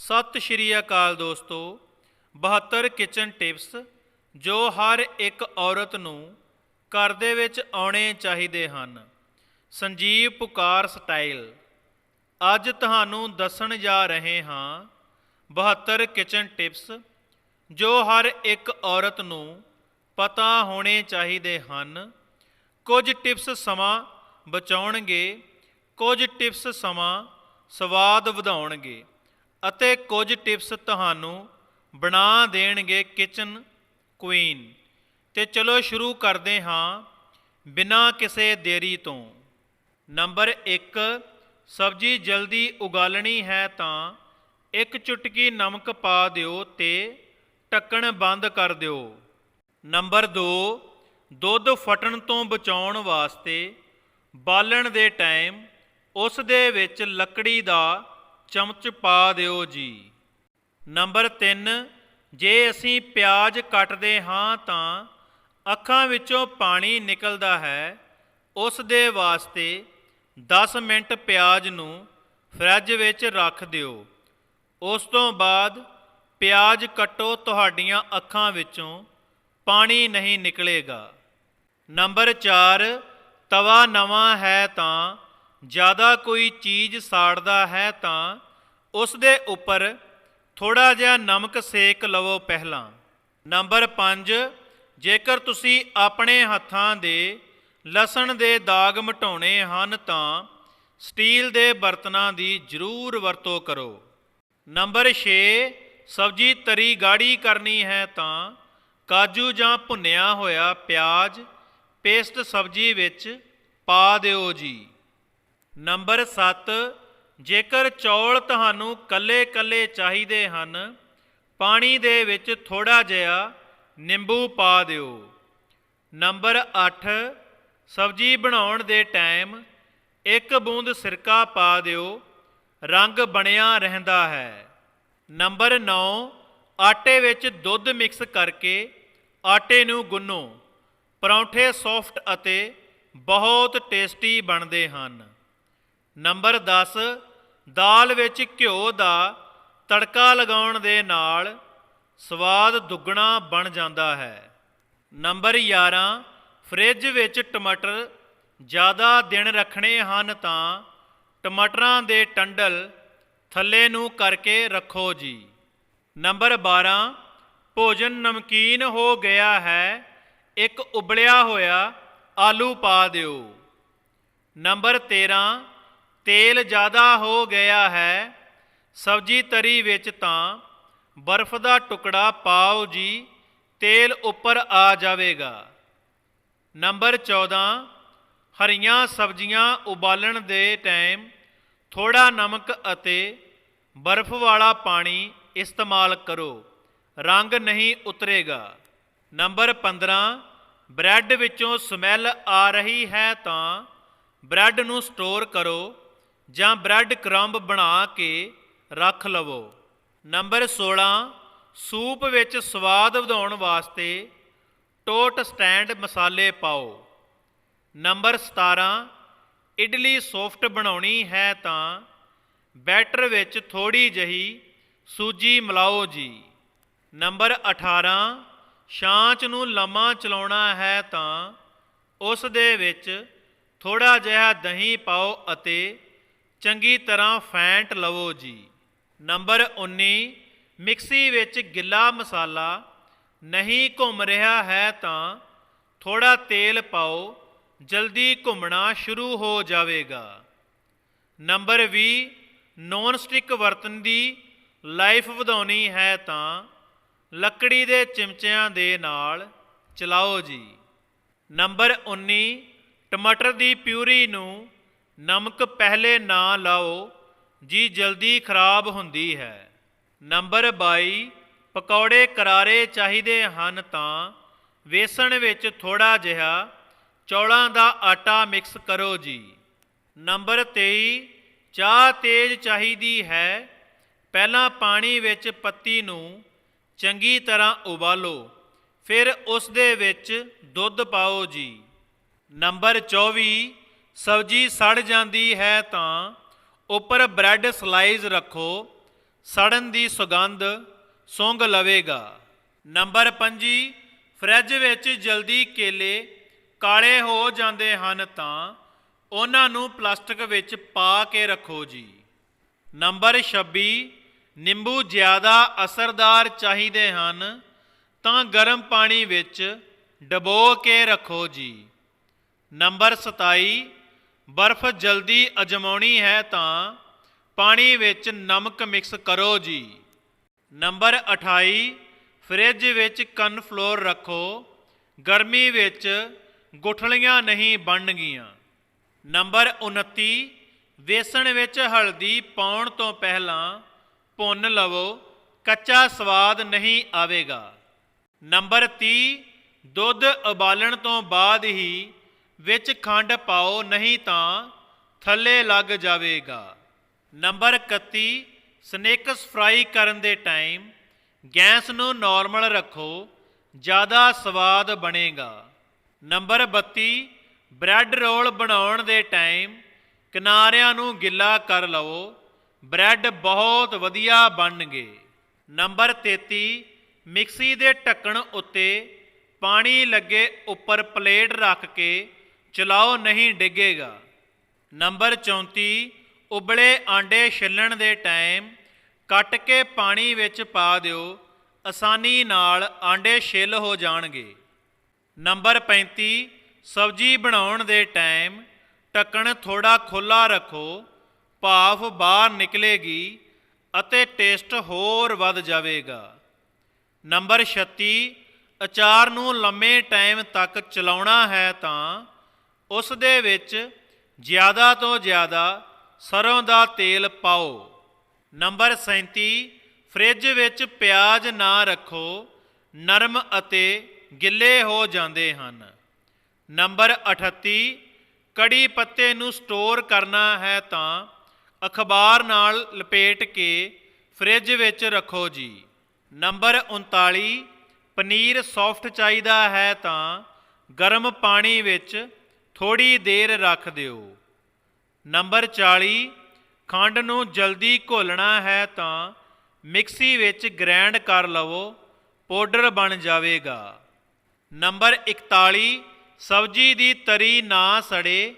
ਸਤਿ ਸ਼੍ਰੀ ਅਕਾਲ ਦੋਸਤੋ 72 kitchen tips ਜੋ ਹਰ ਇੱਕ ਔਰਤ ਨੂੰ ਘਰ ਦੇ ਵਿੱਚ ਆਉਣੇ ਚਾਹੀਦੇ ਹਨ। ਸੰਜੀਵ ਪੁਕਾਰ ਸਟਾਈਲ। ਅੱਜ ਤੁਹਾਨੂੰ ਦੱਸਣ ਜਾ ਰਹੇ ਹਾਂ 72 ਕਿਚਨ ਟਿਪਸ ਜੋ ਹਰ ਇੱਕ ਔਰਤ ਨੂੰ ਪਤਾ ਹੋਣੇ ਚਾਹੀਦੇ ਹਨ। ਕੁਝ ਟਿਪਸ ਸਮਾਂ ਬਚਾਉਣਗੇ, ਕੁਝ ਟਿਪਸ ਸਮਾਂ ਸਵਾਦ ਵਧਾਉਣਗੇ। ਅਤੇ ਕੁਝ ਟਿਪਸ ਤੁਹਾਨੂੰ ਬਣਾ ਦੇਣਗੇ ਕਿਚਨ ਕੁਈਨ। ਤੇ ਚਲੋ ਸ਼ੁਰੂ ਕਰਦੇ ਹਾਂ ਬਿਨਾਂ ਕਿਸੇ ਦੇਰੀ ਤੋਂ। ਨੰਬਰ 1 ਸਬਜ਼ੀ ਜਲਦੀ ਉਗਾਲਣੀ ਹੈ ਤਾਂ ਇੱਕ ਚੁਟਕੀ ਨਮਕ ਪਾ ਦਿਓ ਤੇ ਢੱਕਣ ਬੰਦ ਕਰ ਦਿਓ। ਨੰਬਰ 2 ਦੁੱਧ ਫਟਣ ਤੋਂ ਬਚਾਉਣ ਵਾਸਤੇ ਬਾਲਣ ਦੇ ਟਾਈਮ ਉਸ ਦੇ ਵਿੱਚ ਲੱਕੜੀ ਦਾ ਚਮਚ ਪਾ ਦਿਓ ਜੀ। ਨੰਬਰ 3 ਜੇ ਅਸੀਂ ਪਿਆਜ਼ ਕੱਟਦੇ ਹਾਂ ਤਾਂ ਅੱਖਾਂ ਵਿੱਚੋਂ ਪਾਣੀ ਨਿਕਲਦਾ ਹੈ। ਉਸ ਦੇ ਵਾਸਤੇ 10 ਮਿੰਟ ਪਿਆਜ਼ ਨੂੰ ਫਰਿੱਜ ਵਿੱਚ ਰੱਖ ਦਿਓ। ਉਸ ਤੋਂ ਬਾਅਦ ਪਿਆਜ਼ ਕੱਟੋ ਤੁਹਾਡੀਆਂ ਅੱਖਾਂ ਵਿੱਚੋਂ, ਪਾਣੀ ਨਹੀਂ ਨਿਕਲੇਗਾ। ਨੰਬਰ 4 ਤਵਾ ਨਵਾਂ ਹੈ ਤਾਂ ਜ਼ਿਆਦਾ ਕੋਈ ਚੀਜ਼ ਸਾੜਦਾ ਹੈ ਤਾਂ ਉਸ ਦੇ ਉੱਪਰ ਥੋੜਾ ਜਿਹਾ ਨਮਕ ਸੇਕ ਲਵੋ ਪਹਿਲਾਂ। ਨੰਬਰ 5 ਜੇਕਰ ਤੁਸੀਂ ਆਪਣੇ ਹੱਥਾਂ ਦੇ ਲਸਣ ਦੇ ਦਾਗ ਮਟਾਉਣੇ ਹਨ ਤਾਂ ਸਟੀਲ ਦੇ ਬਰਤਨਾਂ ਦੀ ਜ਼ਰੂਰ ਵਰਤੋਂ ਕਰੋ। ਨੰਬਰ 6 ਸਬਜ਼ੀ ਤਰੀ ਗਾੜੀ ਕਰਨੀ ਹੈ ਤਾਂ ਕਾਜੂ ਜਾਂ ਭੁੰਨਿਆ ਹੋਇਆ ਪਿਆਜ਼ ਪੇਸਟ ਸਬਜ਼ੀ ਵਿੱਚ ਪਾ ਦਿਓ ਜੀ। ਨੰਬਰ 7 ਜੇਕਰ ਚੌਲ ਤੁਹਾਨੂੰ ਕੱਲੇ-ਕੱਲੇ ਚਾਹੀਦੇ ਹਨ, ਪਾਣੀ ਦੇ ਵਿੱਚ ਥੋੜਾ ਜਿਹਾ ਨਿੰਬੂ ਪਾ ਦਿਓ। ਨੰਬਰ 8 ਸਬਜ਼ੀ ਬਣਾਉਣ ਦੇ ਟਾਈਮ ਇੱਕ ਬੂੰਦ ਸਿਰਕਾ ਪਾ ਦਿਓ, ਰੰਗ ਬਣਿਆ ਰਹਿੰਦਾ ਹੈ। ਨੰਬਰ 9 ਆਟੇ ਵਿੱਚ ਦੁੱਧ ਮਿਕਸ ਕਰਕੇ ਆਟੇ ਨੂੰ ਗੁੰਨੋ। ਪਰੌਂਠੇ ਸੌਫਟ ਅਤੇ ਬਹੁਤ ਟੇਸਟੀ ਬਣਦੇ ਹਨ। ਨੰਬਰ 10 ਦਾਲ ਵਿੱਚ ਘਿਓ ਦਾ ਤੜਕਾ ਲਗਾਉਣ ਦੇ ਨਾਲ ਸਵਾਦ ਦੁੱਗਣਾ ਬਣ ਜਾਂਦਾ ਹੈ। ਨੰਬਰ 11 ਫ੍ਰਿਜ ਵਿੱਚ ਟਮਾਟਰ ਜ਼ਿਆਦਾ ਦਿਨ ਰੱਖਣੇ ਹਨ ਤਾਂ ਟਮਾਟਰਾਂ ਦੇ ਟੰਡਲ ਥੱਲੇ ਨੂੰ ਕਰਕੇ ਰੱਖੋ ਜੀ। ਨੰਬਰ 12 ਭੋਜਨ ਨਮਕੀਨ ਹੋ ਗਿਆ ਹੈ, ਇੱਕ ਉਬਲਿਆ ਹੋਇਆ ਆਲੂ ਪਾ ਦਿਓ। ਨੰਬਰ 13 ਤੇਲ ਜ਼ਿਆਦਾ ਹੋ ਗਿਆ ਹੈ, ਸਬਜ਼ੀ ਤਰੀ ਵਿੱਚ ਤਾਂ ਬਰਫ਼ ਦਾ ਟੁਕੜਾ ਪਾਓ ਜੀ, ਤੇਲ ਉੱਪਰ ਆ ਜਾਵੇਗਾ। ਨੰਬਰ 14 ਹਰੀਆਂ ਸਬਜ਼ੀਆਂ ਉਬਾਲਣ ਦੇ ਟਾਈਮ ਥੋੜਾ ਨਮਕ ਅਤੇ ਬਰਫ਼ ਵਾਲਾ ਪਾਣੀ ਇਸਤੇਮਾਲ ਕਰੋ, ਰੰਗ ਨਹੀਂ ਉਤਰੇਗਾ। ਨੰਬਰ 15 ਬ੍ਰੈਡ ਵਿੱਚੋਂ ਸਮੈਲ ਆ ਰਹੀ ਹੈ ਤਾਂ ਬ੍ਰੈਡ ਨੂੰ ਸਟੋਰ ਕਰੋ। ਜਾਂ ਬ੍ਰੈਡ ਕਰੰਬ ਬਣਾ ਕੇ ਰੱਖ ਲਵੋ। ਨੰਬਰ 16 ਸੂਪ ਵਿੱਚ ਸਵਾਦ ਵਧਾਉਣ ਵਾਸਤੇ ਟੋਟ ਸਟੈਂਡ ਮਸਾਲੇ ਪਾਓ। ਨੰਬਰ 17 ਇਡਲੀ ਸੌਫਟ ਬਣਾਉਣੀ ਹੈ ਤਾਂ ਬੈਟਰ ਵਿੱਚ ਥੋੜੀ ਜਹੀ ਸੂਜੀ ਮਿਲਾਓ ਜੀ। ਨੰਬਰ 18 ਛਾਂਚ ਨੂੰ ਲੰਮਾ ਚਲਾਉਣਾ ਹੈ ਤਾਂ ਉਸ ਦੇ ਵਿੱਚ ਥੋੜਾ ਜਿਹਾ ਦਹੀਂ ਪਾਓ ਅਤੇ ਚੰਗੀ ਤਰ੍ਹਾਂ ਫੈਂਟ ਲਵੋ ਜੀ। ਨੰਬਰ 19 ਮਿਕਸੀ ਵਿੱਚ ਗਿੱਲਾ ਮਸਾਲਾ ਨਹੀਂ ਘੁੰਮ ਰਿਹਾ ਹੈ ਤਾਂ ਥੋੜਾ ਤੇਲ ਪਾਓ, ਜਲਦੀ ਘੁੰਮਣਾ ਸ਼ੁਰੂ ਹੋ ਜਾਵੇਗਾ। ਨੰਬਰ 20 ਨੌਨ ਸਟਿਕ ਬਰਤਨ ਦੀ ਲਾਈਫ ਵਧਾਉਣੀ ਹੈ ਤਾਂ ਲੱਕੜੀ ਦੇ ਚਮਚਿਆਂ ਦੇ ਨਾਲ ਚਲਾਓ ਜੀ। ਨੰਬਰ 19 ਟਮਾਟਰ ਦੀ ਪਿਊਰੀ ਨੂੰ ਨਮਕ ਪਹਿਲੇ ਨਾ ਲਾਓ, ਜੀ ਜਲਦੀ ਖਰਾਬ ਹੁੰਦੀ ਹੈ। ਨੰਬਰ 22 ਪਕੌੜੇ ਕਰਾਰੇ ਚਾਹੀਦੇ ਹਨ ਤਾਂ ਵੇਸਣ ਵਿੱਚ ਥੋੜਾ ਜਿਹਾ ਚੌਲਾਂ ਦਾ ਆਟਾ ਮਿਕਸ ਕਰੋ ਜੀ। ਨੰਬਰ 23 ਚਾਹ ਤੇਜ਼ ਚਾਹੀਦੀ ਹੈ, ਪਹਿਲਾਂ ਪਾਣੀ ਵਿੱਚ ਪੱਤੀ ਨੂੰ ਚੰਗੀ ਤਰ੍ਹਾਂ ਉਬਾਲੋ, ਫਿਰ ਉਸ ਦੇ ਵਿੱਚ ਦੁੱਧ ਪਾਓ ਜੀ। ਨੰਬਰ 24 ਸਬਜ਼ੀ ਸੜ ਜਾਂਦੀ ਹੈ ਤਾਂ ਉੱਪਰ ਬ੍ਰੈਡ ਸਲਾਈਜ਼ ਰੱਖੋ, ਸੜਨ ਦੀ ਸੁਗੰਧ ਸੁੰਘ ਲਵੇਗਾ। ਨੰਬਰ 5 ਫਰਿੱਜ ਵਿੱਚ ਜਲਦੀ ਕੇਲੇ ਕਾਲੇ ਹੋ ਜਾਂਦੇ ਹਨ ਤਾਂ ਉਹਨਾਂ ਨੂੰ ਪਲਾਸਟਿਕ ਵਿੱਚ ਪਾ ਕੇ ਰੱਖੋ ਜੀ। ਨੰਬਰ 26 ਨਿੰਬੂ ਜ਼ਿਆਦਾ ਅਸਰਦਾਰ ਚਾਹੀਦੇ ਹਨ ਤਾਂ ਗਰਮ ਪਾਣੀ ਵਿੱਚ ਡਬੋ ਕੇ ਰੱਖੋ ਜੀ। ਨੰਬਰ 27 ਬਰਫ਼ ਜਲਦੀ ਅਜਮਾਉਣੀ ਹੈ ਤਾਂ ਪਾਣੀ ਵਿੱਚ ਨਮਕ ਮਿਕਸ ਕਰੋ ਜੀ। ਨੰਬਰ 28 ਫ੍ਰਿਜ ਵਿੱਚ ਕਨਫਲੋਰ ਰੱਖੋ। ਗਰਮੀ ਵਿੱਚ ਗੁਠਲੀਆਂ ਨਹੀਂ ਬਣਨਗੀਆਂ। ਨੰਬਰ 29 ਵੇਸਣ ਵਿੱਚ ਹਲਦੀ ਪਾਉਣ ਤੋਂ ਪਹਿਲਾਂ ਭੁੰਨ ਲਵੋ, ਕੱਚਾ ਸਵਾਦ ਨਹੀਂ ਆਵੇਗਾ। ਨੰਬਰ 30 ਦੁੱਧ ਉਬਾਲਣ ਤੋਂ ਬਾਅਦ ਹੀ ਵਿੱਚ ਖੰਡ ਪਾਓ, ਨਹੀਂ ਤਾਂ ਥੱਲੇ ਲੱਗ ਜਾਵੇਗਾ। ਨੰਬਰ 31 ਸਨੇਕਸ ਫਰਾਈ ਕਰਨ ਦੇ ਟਾਈਮ ਗੈਸ ਨੂੰ ਨਾਰਮਲ ਰੱਖੋ, ਜ਼ਿਆਦਾ ਸਵਾਦ ਬਣੇਗਾ। ਨੰਬਰ 32 ਬ੍ਰੈਡ ਰੋਲ ਬਣਾਉਣ ਦੇ ਟਾਈਮ ਕਿਨਾਰਿਆਂ ਨੂੰ ਗਿੱਲਾ ਕਰ ਲਵੋ, ਬ੍ਰੈਡ ਬਹੁਤ ਵਧੀਆ ਬਣਨਗੇ। ਨੰਬਰ 33 ਮਿਕਸੀ ਦੇ ਢੱਕਣ ਉੱਤੇ ਪਾਣੀ ਲੱਗੇ ਉੱਪਰ ਪਲੇਟ ਰੱਖ ਕੇ ਚਲਾਓ ਨਹੀਂ ਡਿੱਗੇਗਾ। ਨੰਬਰ 34 ਉਬਲੇ ਆਂਡੇ ਛਿੱਲਣ ਦੇ ਟਾਈਮ ਕੱਟ ਕੇ ਪਾਣੀ ਵਿੱਚ ਪਾ ਦਿਓ, ਆਸਾਨੀ ਨਾਲ ਆਂਡੇ ਛਿੱਲ ਹੋ ਜਾਣਗੇ। ਨੰਬਰ 35 ਸਬਜ਼ੀ ਬਣਾਉਣ ਦੇ ਟਾਈਮ ਢੱਕਣ ਥੋੜਾ ਖੁੱਲਾ ਰੱਖੋ, ਭਾਫ ਬਾਹਰ ਨਿਕਲੇਗੀ ਅਤੇ ਟੇਸਟ ਹੋਰ ਵੱਧ ਜਾਵੇਗਾ। ਨੰਬਰ 36 ਅਚਾਰ ਨੂੰ ਲੰਮੇ ਟਾਈਮ ਤੱਕ ਚਲਾਉਣਾ ਹੈ ਤਾਂ ਉਸ ਦੇ ਵਿੱਚ ਜ਼ਿਆਦਾ ਤੋਂ ਜ਼ਿਆਦਾ ਸਰੋਂ ਦਾ ਤੇਲ ਪਾਓ। ਨੰਬਰ 37 ਫ੍ਰਿਜ ਵਿੱਚ ਪਿਆਜ਼ ਨਾ ਰੱਖੋ, ਨਰਮ ਅਤੇ ਗਿੱਲੇ ਹੋ ਜਾਂਦੇ ਹਨ। ਨੰਬਰ 38 ਕੜੀ ਪੱਤੇ ਨੂੰ ਸਟੋਰ ਕਰਨਾ ਹੈ ਤਾਂ ਅਖਬਾਰ ਨਾਲ ਲਪੇਟ ਕੇ ਫ੍ਰਿਜ ਵਿੱਚ ਰੱਖੋ ਜੀ। ਨੰਬਰ 39 ਪਨੀਰ ਸੌਫਟ ਚਾਹੀਦਾ ਹੈ ਤਾਂ ਗਰਮ ਪਾਣੀ ਵਿੱਚ ਥੋੜੀ ਦੇਰ ਰੱਖ ਦਿਓ। ਨੰਬਰ 40 ਖੰਡ ਨੂੰ ਜਲਦੀ ਘੋਲਣਾ ਹੈ ਤਾਂ ਮਿਕਸੀ ਵਿੱਚ ਗ੍ਰਾਈਂਡ ਕਰ ਲਵੋ, ਪਾਊਡਰ ਬਣ ਜਾਵੇਗਾ। ਨੰਬਰ 41 ਸਬਜ਼ੀ ਦੀ ਤਰੀ ਨਾ ਸੜੇ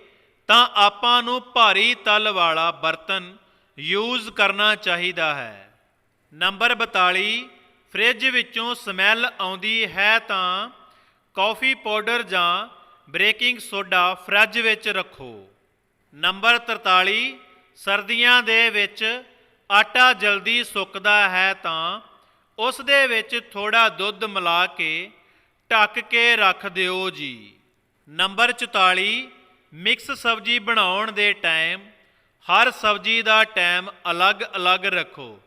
ਤਾਂ ਆਪਾਂ ਨੂੰ ਭਾਰੀ ਤਲ ਵਾਲਾ ਬਰਤਨ ਯੂਜ਼ ਕਰਨਾ ਚਾਹੀਦਾ ਹੈ। ਨੰਬਰ 42 ਫ੍ਰਿਜ ਵਿੱਚੋਂ ਸਮੈਲ ਆਉਂਦੀ ਹੈ ਤਾਂ ਕਾਫੀ ਪਾਊਡਰ ਜਾਂ ਬੇਕਿੰਗ ਸੋਡਾ ਫ੍ਰਿਜ ਵਿੱਚ ਰੱਖੋ। ਨੰਬਰ 43 ਸਰਦੀਆਂ ਦੇ ਵਿੱਚ ਆਟਾ ਜਲਦੀ ਸੁੱਕਦਾ ਹੈ ਤਾਂ ਉਸ ਦੇ ਵਿੱਚ ਥੋੜਾ ਦੁੱਧ ਮਿਲਾ ਕੇ ਢੱਕ ਕੇ ਰੱਖ ਦਿਓ ਜੀ। ਨੰਬਰ 44 ਮਿਕਸ ਸਬਜ਼ੀ ਬਣਾਉਣ ਦੇ ਟਾਈਮ ਹਰ ਸਬਜ਼ੀ ਦਾ ਟਾਈਮ ਅਲੱਗ-ਅਲੱਗ ਰੱਖੋ।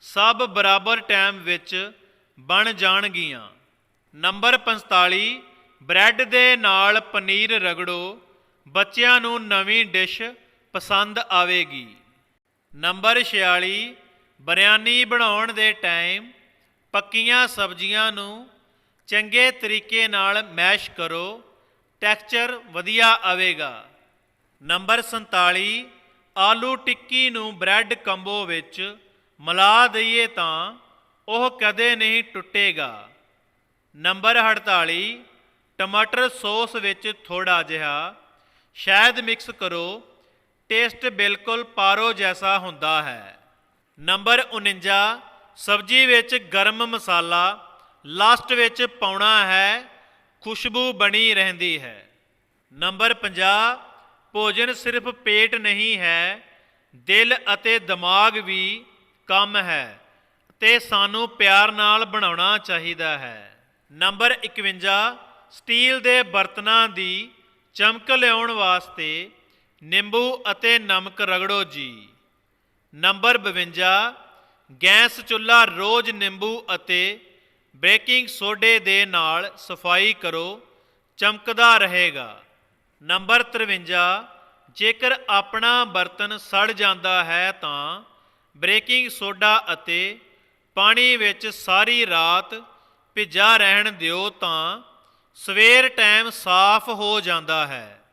ਸਭ ਬਰਾਬਰ ਟਾਈਮ ਵਿੱਚ ਬਣ ਜਾਣਗੀਆਂ। ਨੰਬਰ 45 ਬ੍ਰੈਡ ਦੇ ਨਾਲ ਪਨੀਰ ਰਗੜੋ, ਬੱਚਿਆਂ ਨੂੰ ਨਵੀਂ ਡਿਸ਼ ਪਸੰਦ ਆਵੇਗੀ। ਨੰਬਰ 46 ਬਿਰਿਆਨੀ ਬਣਾਉਣ ਦੇ ਟਾਈਮ ਪੱਕੀਆਂ ਸਬਜ਼ੀਆਂ ਨੂੰ ਚੰਗੇ ਤਰੀਕੇ ਨਾਲ ਮੈਸ਼ ਕਰੋ, ਟੈਕਸਚਰ ਵਧੀਆ ਆਵੇਗਾ। ਨੰਬਰ 47 ਆਲੂ ਟਿੱਕੀ ਨੂੰ ਬ੍ਰੈਡ ਕੰਬੋ ਵਿੱਚ ਮਿਲਾ ਦਈਏ ਤਾਂ ਉਹ ਕਦੇ ਨਹੀਂ ਟੁੱਟੇਗਾ। ਨੰਬਰ 48 ਟਮਾਟਰ ਸੌਸ ਵਿੱਚ ਥੋੜਾ ਜਿਹਾ ਸ਼ਾਇਦ ਮਿਕਸ ਕਰੋ, ਟੇਸਟ ਬਿਲਕੁਲ ਪਾਰੋ ਜੈਸਾ ਹੁੰਦਾ ਹੈ। ਨੰਬਰ 49 ਸਬਜ਼ੀ ਵਿੱਚ ਗਰਮ ਮਸਾਲਾ ਲਾਸਟ ਵਿੱਚ ਪਾਉਣਾ ਹੈ, ਖੁਸ਼ਬੂ ਬਣੀ ਰਹਿੰਦੀ ਹੈ। ਨੰਬਰ 50 ਭੋਜਨ ਸਿਰਫ ਪੇਟ ਨਹੀਂ ਹੈ, ਦਿਲ ਅਤੇ ਦਿਮਾਗ ਵੀ ਕੰਮ ਹੈ ਤੇ ਸਾਨੂੰ ਪਿਆਰ ਨਾਲ ਬਣਾਉਣਾ ਚਾਹੀਦਾ ਹੈ। ਨੰਬਰ 51 ਸਟੀਲ ਦੇ ਬਰਤਨਾਂ ਦੀ ਚਮਕ ਲਿਆਉਣ ਵਾਸਤੇ ਨਿੰਬੂ ਅਤੇ ਨਮਕ ਰਗੜੋ ਜੀ। ਨੰਬਰ 52 ਗੈਸ ਚੁੱਲ੍ਹਾ ਰੋਜ਼ ਨਿੰਬੂ ਅਤੇ ਬੇਕਿੰਗ ਸੋਡੇ ਦੇ ਨਾਲ ਸਫ਼ਾਈ ਕਰੋ, ਚਮਕਦਾ ਰਹੇਗਾ। ਨੰਬਰ 53 ਜੇਕਰ ਆਪਣਾ ਬਰਤਨ ਸੜ ਜਾਂਦਾ ਹੈ ਤਾਂ ਬੇਕਿੰਗ ਸੋਡਾ ਅਤੇ ਪਾਣੀ ਵਿੱਚ ਸਾਰੀ ਰਾਤ ਭਿੱਜਾ ਰਹਿਣ ਦਿਓ ਤਾਂ ਸਵੇਰ ਟਾਈਮ ਸਾਫ਼ ਹੋ ਜਾਂਦਾ ਹੈ।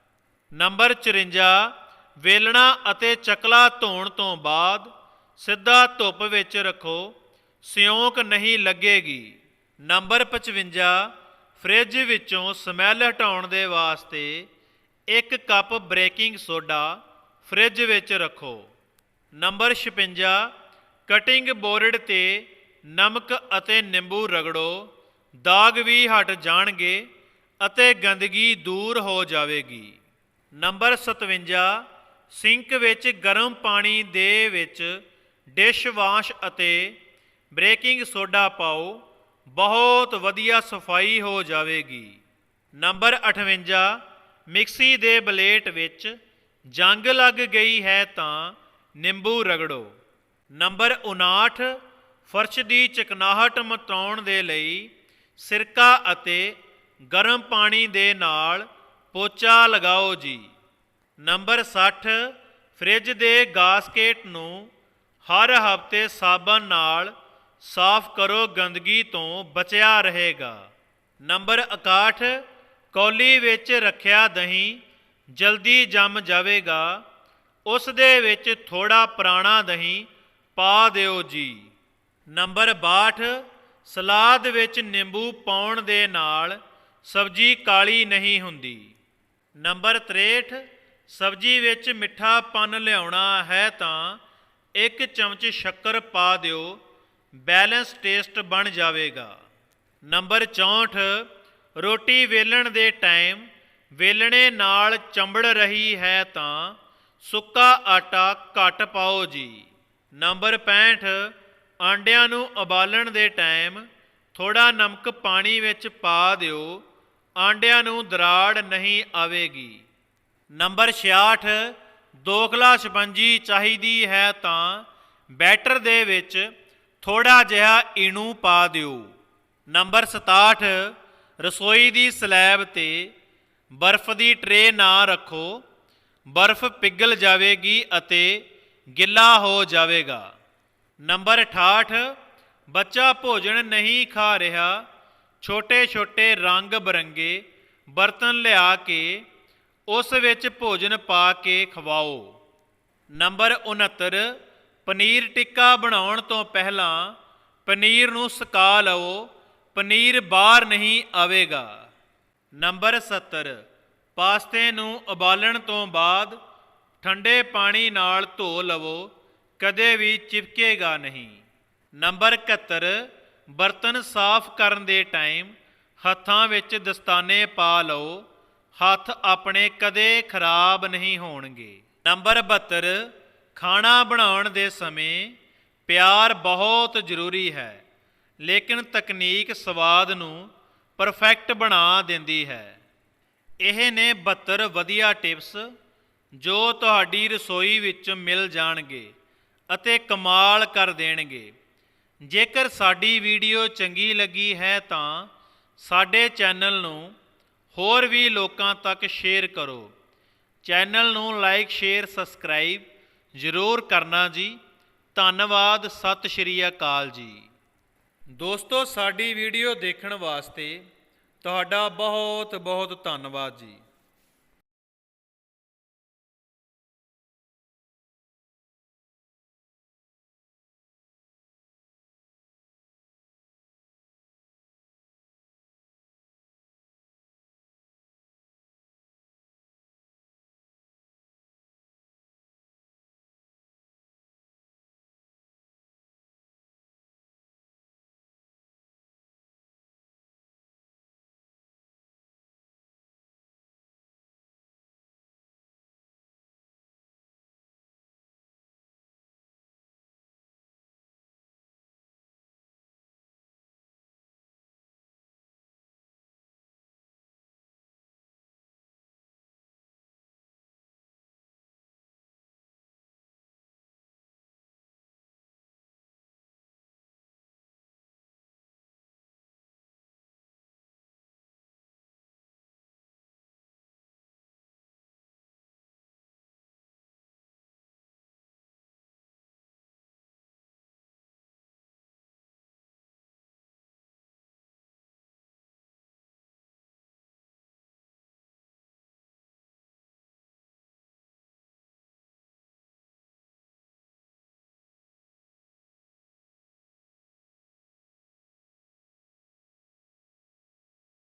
ਨੰਬਰ 54 ਵੇਲਣਾ ਅਤੇ ਚਕਲਾ ਧੋਣ ਤੋਂ ਬਾਅਦ ਸਿੱਧਾ ਧੁੱਪ ਵਿੱਚ ਰੱਖੋ, ਸਿਉਂਕ ਨਹੀਂ ਲੱਗੇਗੀ। ਨੰਬਰ 55 ਫ੍ਰਿਜ ਵਿੱਚੋਂ ਸਮੈਲ ਹਟਾਉਣ ਦੇ ਵਾਸਤੇ ਇੱਕ ਕੱਪ ਬੇਕਿੰਗ ਸੋਡਾ ਫ੍ਰਿਜ ਵਿੱਚ ਰੱਖੋ। ਨੰਬਰ 56 ਕਟਿੰਗ ਬੋਰਡ ਤੇ ਨਮਕ ਅਤੇ ਨਿੰਬੂ ਰਗੜੋ। ਦਾਗ ਵੀ ਹਟ ਜਾਣਗੇ ਅਤੇ ਗੰਦਗੀ ਦੂਰ ਹੋ ਜਾਵੇਗੀ। ਨੰਬਰ 57 ਸਿੰਕ ਵਿੱਚ ਗਰਮ ਪਾਣੀ ਦੇ ਵਿੱਚ ਡਿਸ਼ ਵਾਸ਼ ਅਤੇ ਬੇਕਿੰਗ ਸੋਡਾ ਪਾਓ, ਬਹੁਤ ਵਧੀਆ ਸਫ਼ਾਈ ਹੋ ਜਾਵੇਗੀ। ਨੰਬਰ 58 ਮਿਕਸੀ ਦੇ ਬਲੇਟ ਵਿੱਚ ਜੰਗ ਲੱਗ ਗਈ ਹੈ ਤਾਂ ਨਿੰਬੂ ਰਗੜੋ। ਨੰਬਰ 59 ਫਰਸ਼ ਦੀ ਚਕਨਾਹਟ ਮਟਾਉਣ ਦੇ ਲਈ ਸਿਰਕਾ ਅਤੇ ਗਰਮ ਪਾਣੀ ਦੇ ਨਾਲ ਪੋਚਾ ਲਗਾਓ ਜੀ। ਨੰਬਰ 60 ਫ੍ਰਿਜ ਦੇ ਗਾਸਕੇਟ ਨੂੰ ਹਰ ਹਫ਼ਤੇ ਸਾਬਣ ਨਾਲ ਸਾਫ਼ ਕਰੋ, ਗੰਦਗੀ ਤੋਂ ਬਚਿਆ ਰਹੇਗਾ। ਨੰਬਰ 61 ਕੌਲੀ ਵਿੱਚ ਰੱਖਿਆ ਦਹੀਂ ਜਲਦੀ ਜੰਮ ਜਾਵੇਗਾ। ਉਸ ਦੇ ਵਿੱਚ ਥੋੜਾ ਪੁਰਾਣਾ ਦਹੀਂ ਪਾ ਦਿਓ ਜੀ। ਨੰਬਰ 62 ਸਲਾਦ ਵਿੱਚ ਨਿੰਬੂ ਪਾਉਣ ਦੇ ਨਾਲ ਸਬਜ਼ੀ ਕਾਲੀ ਨਹੀਂ ਹੁੰਦੀ। ਨੰਬਰ 63 ਸਬਜ਼ੀ ਵਿੱਚ ਮਿੱਠਾਪਨ ਲਿਆਉਣਾ ਹੈ ਤਾਂ ਇੱਕ ਚਮਚ ਸ਼ੱਕਰ ਪਾ ਦਿਓ, ਬੈਲੈਂਸ ਟੇਸਟ ਬਣ ਜਾਵੇਗਾ। ਨੰਬਰ 64 ਰੋਟੀ ਵੇਲਣ ਦੇ ਟਾਈਮ ਵੇਲਣੇ ਨਾਲ ਚੰਬੜ ਰਹੀ ਹੈ ਤਾਂ ਸੁੱਕਾ ਆਟਾ ਘੱਟ ਪਾਓ ਜੀ। ਨੰਬਰ 65 ਆਂਡਿਆਂ ਨੂੰ ਉਬਾਲਣ ਦੇ ਟਾਈਮ ਥੋੜਾ ਨਮਕ ਪਾਣੀ ਵਿੱਚ ਪਾ ਦਿਓ, ਆਂਡਿਆਂ ਨੂੰ ਦਰਾੜ ਨਹੀਂ ਆਵੇਗੀ। ਨੰਬਰ 66 ਦੋਖਲਾ ਸ਼ਪੰਜੀ ਚਾਹੀਦੀ ਹੈ ਤਾਂ ਬੈਟਰ ਦੇ ਵਿੱਚ ਥੋੜਾ ਜਿਹਾ ਈਣੂ ਪਾ ਦਿਓ। ਨੰਬਰ 67 ਰਸੋਈ ਦੀ ਸਲੈਬ ਤੇ ਬਰਫ਼ ਦੀ ਟਰੇ ਨਾ ਰੱਖੋ। ਬਰਫ਼ ਪਿਘਲ ਜਾਵੇਗੀ ਅਤੇ ਗਿੱਲਾ ਹੋ ਜਾਵੇਗਾ। ਨੰਬਰ 68 ਬੱਚਾ ਭੋਜਨ ਨਹੀਂ ਖਾ ਰਿਹਾ, ਛੋਟੇ-ਛੋਟੇ ਰੰਗ ਬਰੰਗੇ ਬਰਤਨ ਲਿਆ ਕੇ ਉਸ ਵਿੱਚ ਭੋਜਨ ਪਾ ਕੇ ਖਵਾਓ। ਨੰਬਰ 69 ਪਨੀਰ ਟਿੱਕਾ ਬਣਾਉਣ ਤੋਂ ਪਹਿਲਾਂ ਪਨੀਰ ਨੂੰ ਸੁਕਾ ਲਵੋ ਪਨੀਰ ਬਾਹਰ ਨਹੀਂ ਆਵੇਗਾ। ਨੰਬਰ 70 ਪਾਸਤੇ ਨੂੰ ਉਬਾਲਣ ਤੋਂ ਬਾਅਦ ਠੰਡੇ ਪਾਣੀ ਨਾਲ ਧੋ ਲਵੋ ਕਦੇ ਵੀ ਚਿਪਕੇਗਾ ਨਹੀਂ। ਨੰਬਰ 71 ਬਰਤਨ ਸਾਫ਼ ਕਰਨ ਦੇ ਟਾਈਮ ਹੱਥਾਂ ਵਿੱਚ ਦਸਤਾਨੇ ਪਾ ਲਓ, ਹੱਥ ਆਪਣੇ ਕਦੇ ਖਰਾਬ ਨਹੀਂ ਹੋਣਗੇ। ਨੰਬਰ 72 ਖਾਣਾ ਬਣਾਉਣ ਦੇ ਸਮੇਂ ਪਿਆਰ ਬਹੁਤ ਜ਼ਰੂਰੀ ਹੈ, ਲੇਕਿਨ ਤਕਨੀਕ ਸਵਾਦ ਨੂੰ ਪਰਫੈਕਟ ਬਣਾ ਦਿੰਦੀ ਹੈ। ਇਹ ਨੇ 72 ਵਧੀਆ ਟਿਪਸ ਜੋ ਤੁਹਾਡੀ ਰਸੋਈ ਵਿੱਚ ਮਿਲ ਜਾਣਗੇ। ਅਤੇ ਕਮਾਲ ਕਰ ਦੇਣਗੇ। ਜੇਕਰ ਸਾਡੀ ਵੀਡੀਓ ਚੰਗੀ ਲੱਗੀ ਹੈ ਤਾਂ ਸਾਡੇ ਚੈਨਲ ਨੂੰ ਹੋਰ ਵੀ ਲੋਕਾਂ ਤੱਕ ਸ਼ੇਅਰ ਕਰੋ। ਚੈਨਲ ਨੂੰ ਲਾਈਕ, ਸ਼ੇਅਰ, ਸਬਸਕ੍ਰਾਈਬ ਜ਼ਰੂਰ ਕਰਨਾ ਜੀ। ਧੰਨਵਾਦ, ਸਤਿ ਸ਼੍ਰੀ ਅਕਾਲ ਜੀ। ਦੋਸਤੋ, ਸਾਡੀ ਵੀਡੀਓ ਦੇਖਣ ਵਾਸਤੇ ਤੁਹਾਡਾ ਬਹੁਤ ਬਹੁਤ ਧੰਨਵਾਦ ਜੀ।